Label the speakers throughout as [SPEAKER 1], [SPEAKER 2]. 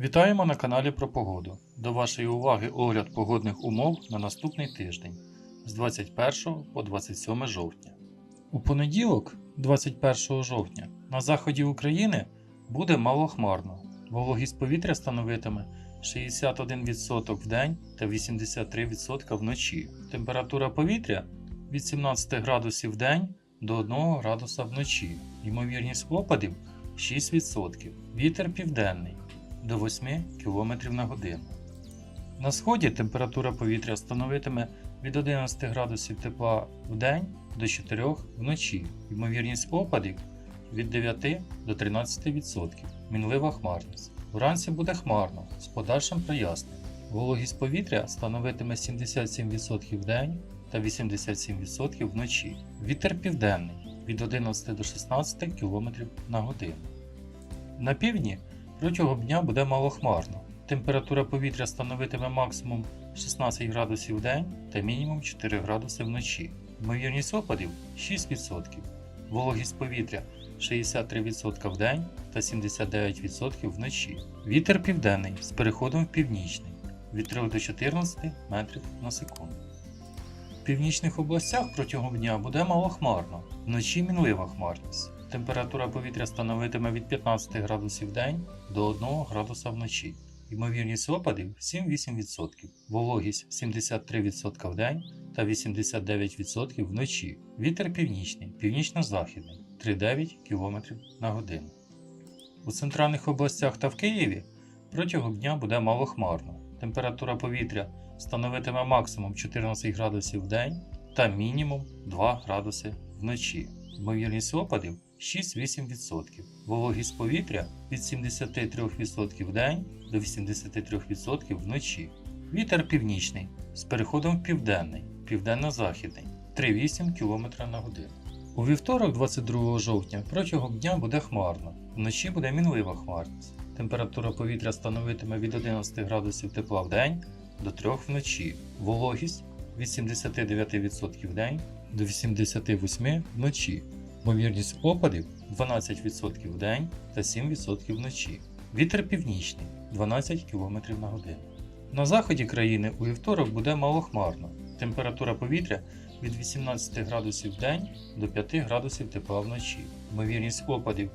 [SPEAKER 1] Вітаємо на каналі про погоду. До вашої уваги огляд погодних умов на наступний тиждень з 21 по 27 жовтня. У понеділок, 21 жовтня, на заході України буде малохмарно. Вологість повітря становитиме 61% в день та 83% вночі. Температура повітря від 17 градусів в день до 1 градуса вночі. Ймовірність опадів 6%. Вітер південний до 8 км на годину. На сході температура повітря становитиме від 11 градусів тепла в день до 4 вночі. Ймовірність опадів від 9 до 13%. Мінлива хмарність. Вранці буде хмарно з подальшим проясненням. Вологість повітря становитиме 77% в день та 87% вночі. Вітер південний від 11 до 16 км на годину. На півдні Протягом дня буде малохмарно. Температура повітря становитиме максимум 16 градусів в день та мінімум 4 градуси вночі. Ймовірність опадів 6%. Вологість повітря 63% в день та 79% вночі. Вітер південний з переходом в північний від 3 до 14 метрів на секунду. В північних областях протягом дня буде малохмарно, вночі мінлива хмарність. Температура повітря становитиме від 15 градусів в день до 1 градуса вночі. Ймовірність опадів 7-8%, вологість 73% в день та 89% вночі. Вітер північний, північно-західний 3,9 км на годину. У центральних областях та в Києві протягом дня буде малохмарно. Температура повітря становитиме максимум 14 градусів в день та мінімум 2 градуси вночі. Ймовірність опадів 6-8%. Вологість повітря від 73% в день до 83% вночі. Вітер північний з переходом в південний, південно-західний 3,8 км на годину. У вівторок, 22 жовтня, протягом дня буде хмарно. Вночі буде мінлива хмарність. Температура повітря становитиме від 11 градусів тепла в день до 3 вночі. Вологість від 79% в день до 88% вночі. Ймовірність опадів 12% в день та 7% вночі. Вітер північний 12 км на годину. На заході країни у вівторок буде малохмарно. Температура повітря від 18 градусів в день до 5 градусів тепла вночі. Ймовірність опадів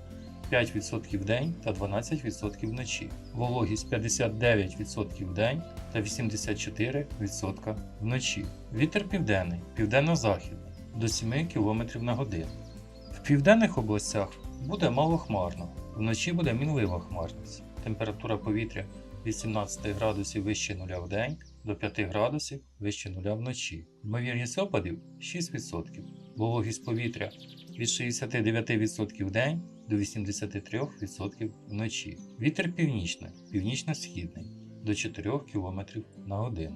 [SPEAKER 1] 5% в день та 12% вночі. Вологість 59% в день та 84% вночі. Вітер південний, південно-західний до 7 км на годину. В південних областях буде малохмарно, вночі буде мінлива хмарність. Температура повітря від 17 градусів вище нуля в день до 5 градусів вище нуля вночі. Ймовірність опадів 6%. Вологість повітря від 69% в день до 83% вночі. Вітер північний, північно-східний до 4 км на годину.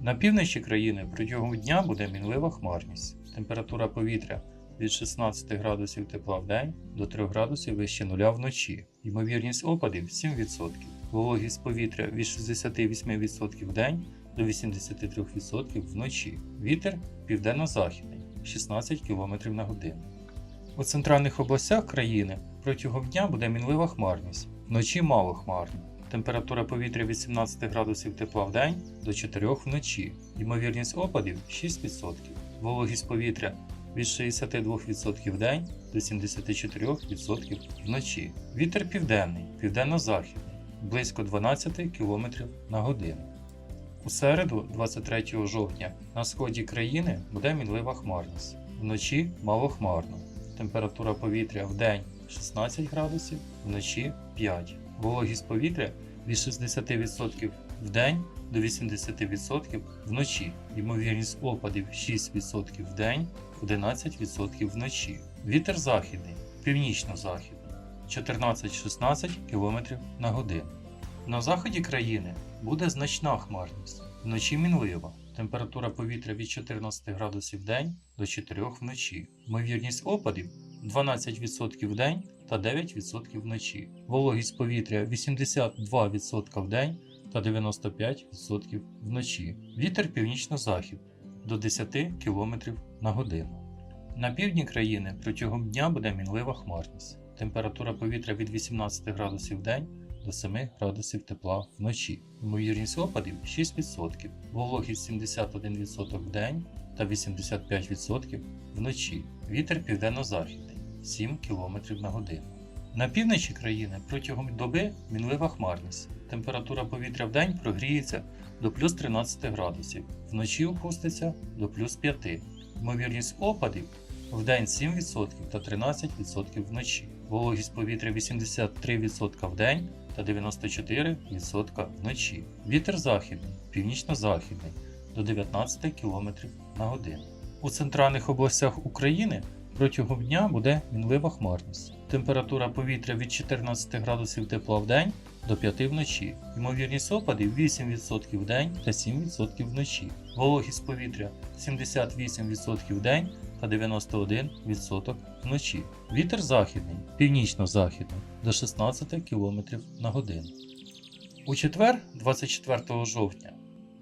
[SPEAKER 1] На півночі країни протягом дня буде мінлива хмарність. Температура повітря від 16 градусів тепла в день до 3 градусів вище нуля вночі. Ймовірність опадів 7%. Вологість повітря від 68% в день до 83% вночі. Вітер південно-західний 16 км на годину. У центральних областях країни протягом дня буде мінлива хмарність, вночі мало хмарно. Температура повітря від 17 градусів тепла в день до 4 вночі. Ймовірність опадів 6%. Вологість повітря від 62% в день до 74% вночі. Вітер південний, південно-західний близько 12 км на годину. У середу, 23 жовтня, на сході країни буде мінлива хмарність. Вночі малохмарно. Температура повітря в день 16 градусів, вночі 5. Вологість повітря від 60% в день до 80% вночі. Ймовірність опадів 6% в день, 11% вночі. Вітер західний, північно-західний 14-16 км на годину. На заході країни буде значна хмарність, вночі мінлива. Температура повітря від 14 градусів в день до 4 вночі. Ймовірність опадів 12% в день та 9% вночі. Вологість повітря 82% в день та 95% вночі. Вітер північно-захід до 10 км на годину. На півдні країни протягом дня буде мінлива хмарність. Температура повітря від 18 градусів в день до 7 градусів тепла вночі. Ймовірність опадів 6%, вологість 71% в день та 85% вночі. Вітер південно-західний 7 км на годину. На півночі країни протягом доби мінлива хмарність. Температура повітря в день прогріється до плюс 13 градусів, вночі опуститься до плюс 5. Ймовірність опадів в день 7% та 13% вночі. Вологість повітря 83% в день та 94% вночі. Вітер західний, північно-західний до 19 км на годину. У центральних областях України протягом дня буде мінлива хмарність. Температура повітря від 14 градусів тепла в день до 5 вночі. Ймовірність опадів 8% в день та 7% вночі. Вологість повітря 78% в день та 91% вночі. Вітер західний, північно-західний до 16 км на годину. У четвер, 24 жовтня,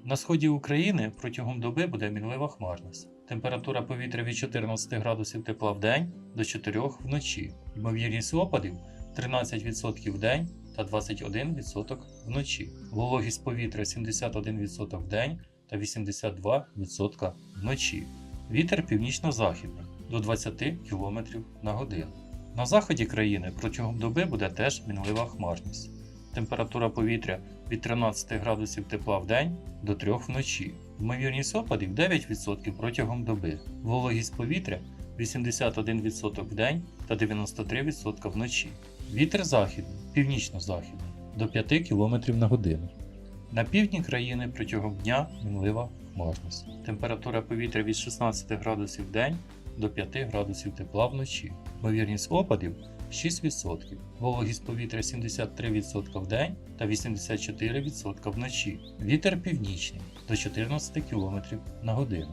[SPEAKER 1] на сході України протягом доби буде мінлива хмарність. Температура повітря від 14 градусів тепла в день до 4 вночі. Ймовірність опадів 13% в день та 21% вночі. Вологість повітря 71% в день та 82% вночі. Вітер північно-західний до 20 км на годину. На заході країни протягом доби буде теж мінлива хмарність. Температура повітря від 13 градусів тепла в день до 3 вночі. Ймовірність опадів 9% протягом доби. Вологість повітря 81% в день та 93% вночі. Вітер західний, північно-західний до 5 км на годину. На півдні країни протягом дня мінлива хмарність. Температура повітря від 16 градусів в день до 5 градусів тепла вночі. Ймовірність опадів 6%. Вологість повітря 73% в день та 84% вночі. Вітер північний до 14 км на годину.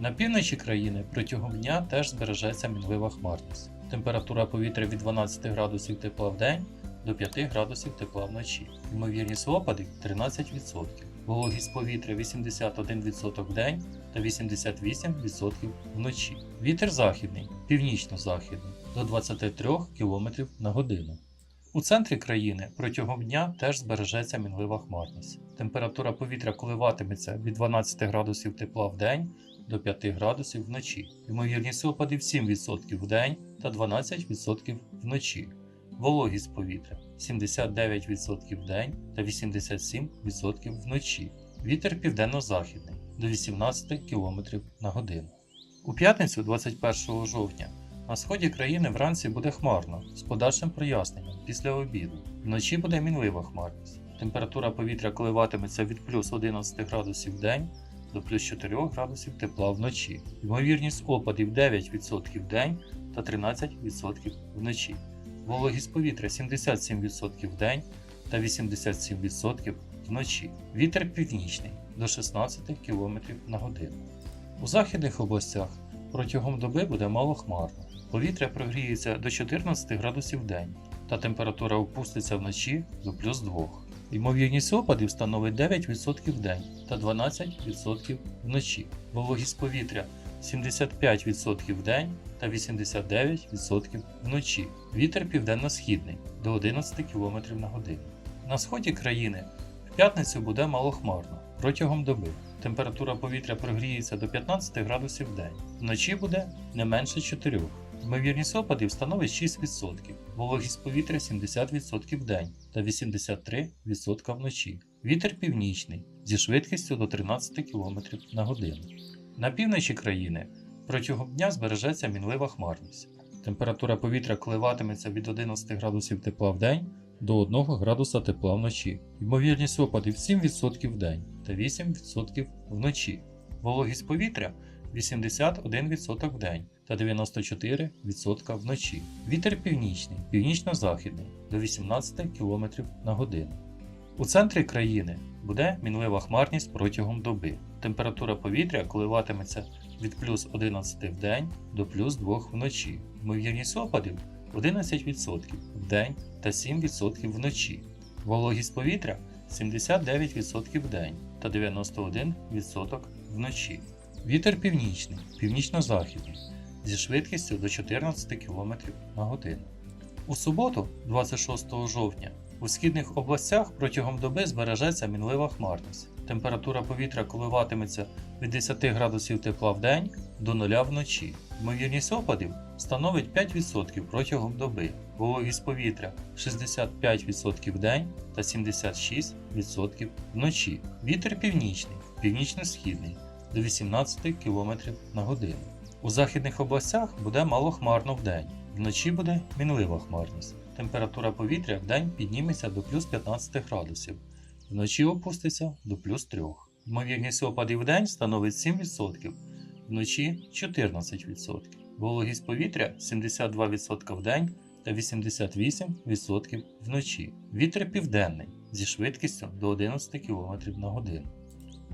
[SPEAKER 1] На півночі країни протягом дня теж збережеться мінлива хмарність. Температура повітря від 12 градусів тепла в день до 5 градусів тепла вночі. Ймовірність опадів 13%. Вологість повітря 81% в день та 88% вночі. Вітер західний, північно-західний до 23 км на годину. У центрі країни протягом дня теж збережеться мінлива хмарність. Температура повітря коливатиметься від 12 градусів тепла в день до 5 градусів вночі. Ймовірність опадів 7% в день та 12% вночі. Вологість повітря 79% в день та 87% вночі. Вітер південно-західний до 18 км на годину. У п'ятницю 21 жовтня на сході країни вранці буде хмарно з подальшим проясненням після обіду. Вночі буде мінлива хмарність. Температура повітря коливатиметься від плюс 11 градусів в день до плюс 4 градусів тепла вночі. Ймовірність опадів 9% в день та 13% вночі. Вологість повітря 77% в день та 87% вночі. Вітер північний до 16 км на годину. У західних областях протягом доби буде мало хмарно. Повітря прогріється до 14 градусів в день, та температура опуститься вночі до плюс 2. Ймовірність опадів становить 9% в день та 12% вночі. Вологість повітря 75% в день та 89% вночі. Вітер південно-східний до 11 км на годину. На сході країни в п'ятницю буде малохмарно протягом доби. Температура повітря прогріється до 15 градусів в день. Вночі буде не менше 4. Ймовірність опадів становить 6%, вологість повітря 70% в день та 83% вночі. Вітер північний зі швидкістю до 13 км на годину. На півночі країни протягом дня збережеться мінлива хмарність. Температура повітря коливатиметься від 11 градусів тепла в день до 1 градуса тепла вночі. Ймовірність опадів 7% в день та 8% вночі. Вологість повітря 81% в день та 94% вночі. Вітер північний, північно-західний до 18 км на годину. У центрі країни буде мінлива хмарність протягом доби. Температура повітря коливатиметься від плюс 11 в день до плюс 2 вночі. Ймовірність опадів 11% в день та 7% вночі. Вологість повітря 79% в день та 91% вночі. Вітер північний, північно-західний зі швидкістю до 14 км на годину. У суботу, 26 жовтня, У східних областях протягом доби збережеться мінлива хмарність. Температура повітря коливатиметься від 10 градусів тепла в день до 0 вночі. Ймовірність опадів становить 5% протягом доби. Вологість повітря 65% в день та 76% вночі. Вітер північний, північно-східний до 18 км на годину. У західних областях буде малохмарно в день, вночі буде мінлива хмарність. Температура повітря в день підніметься до плюс 15 градусів, вночі опуститься до плюс 3. Ймовірність опадів в день становить 7%, вночі 14%. Вологість повітря 72% в день та 88% вночі. Вітер південний зі швидкістю до 11 км на годину.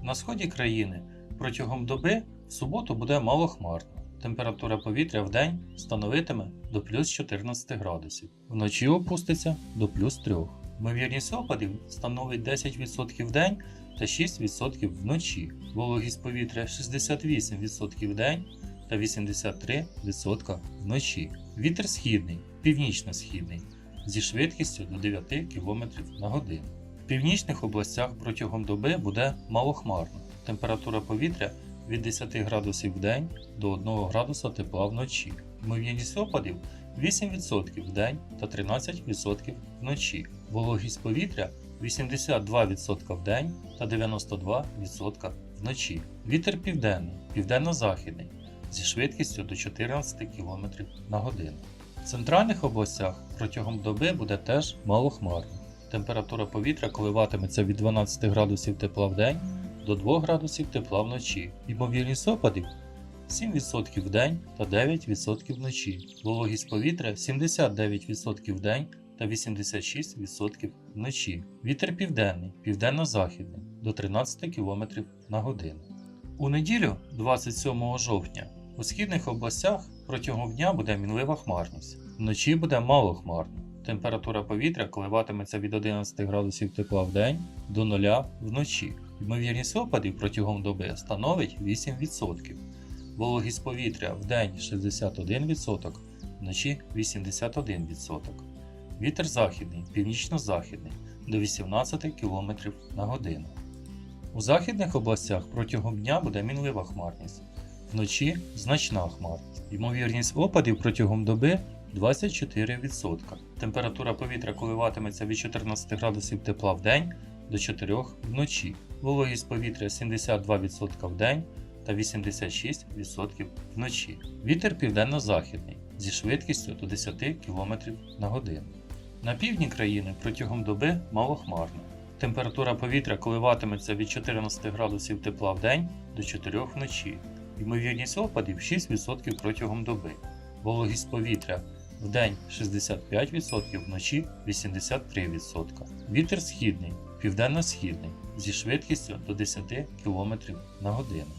[SPEAKER 1] На сході країни протягом доби в суботу буде малохмарно. Температура повітря в день становитиме до плюс 14 градусів, вночі опуститься до плюс 3. Ймовірність опадів становить 10% в день та 6% вночі. Вологість повітря 68% в день та 83% вночі. Вітер східний, північно-східний зі швидкістю до 9 км на годину. В північних областях протягом доби буде малохмарно. Температура повітря від 10 градусів в день до 1 градуса тепла вночі. Ймовірність опадів 8% в день та 13% вночі. Вологість повітря 82% в день та 92% вночі. Вітер південний, південно-західний зі швидкістю до 14 км на годину. В центральних областях протягом доби буде теж малохмарно. Температура повітря коливатиметься від 12 градусів тепла в день до 2 градусів тепла вночі. Ймовірність опадів 7% в день та 9% вночі. Вологість повітря 79% в день та 86% вночі. Вітер південний, південно-західний до 13 км на годину. У неділю, 27 жовтня, у східних областях протягом дня буде мінлива хмарність. Вночі буде малохмарно. Температура повітря коливатиметься від 11 градусів тепла в день до 0 вночі. Ймовірність опадів протягом доби становить 8%. Вологість повітря в день 61%, вночі 81%. Вітер західний, північно-західний до 18 км на годину. У західних областях протягом дня буде мінлива хмарність. Вночі значна хмарність. Ймовірність опадів протягом доби 24%. Температура повітря коливатиметься від 14 градусів тепла в день до 4 вночі. Вологість повітря 72% в день та 86% вночі. Вітер південно-західний зі швидкістю до 10 км на годину. На півдні країни протягом доби малохмарно. Температура повітря коливатиметься від 14 градусів тепла в день до 4 вночі. Ймовірність опадів 6% протягом доби. Вологість повітря в день 65%, вночі 83%. Вітер східний, південно-східний зі швидкістю до 10 км на годину.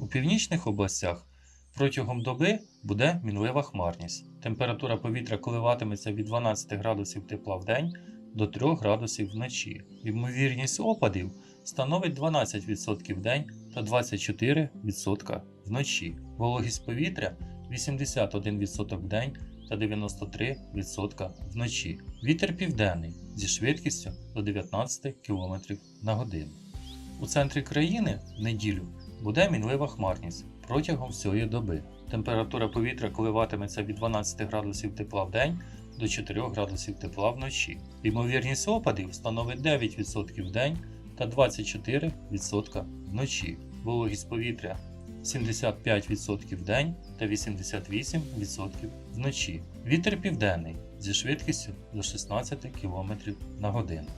[SPEAKER 1] У північних областях протягом доби буде мінлива хмарність. Температура повітря коливатиметься від 12 градусів тепла в день до 3 градусів вночі. Ймовірність опадів становить 12% в день та 24% вночі. Вологість повітря 81% в день та 93% вночі. Вітер південний зі швидкістю до 19 км на годину. У центрі країни в неділю буде мінлива хмарність протягом всієї доби. Температура повітря коливатиметься від 12 градусів тепла в день до 4 градусів тепла вночі. Ймовірність опадів становить 9% в день та 24% вночі. Вологість повітря 75% в день та 88% вночі. Вітер південний зі швидкістю до 16 км на годину.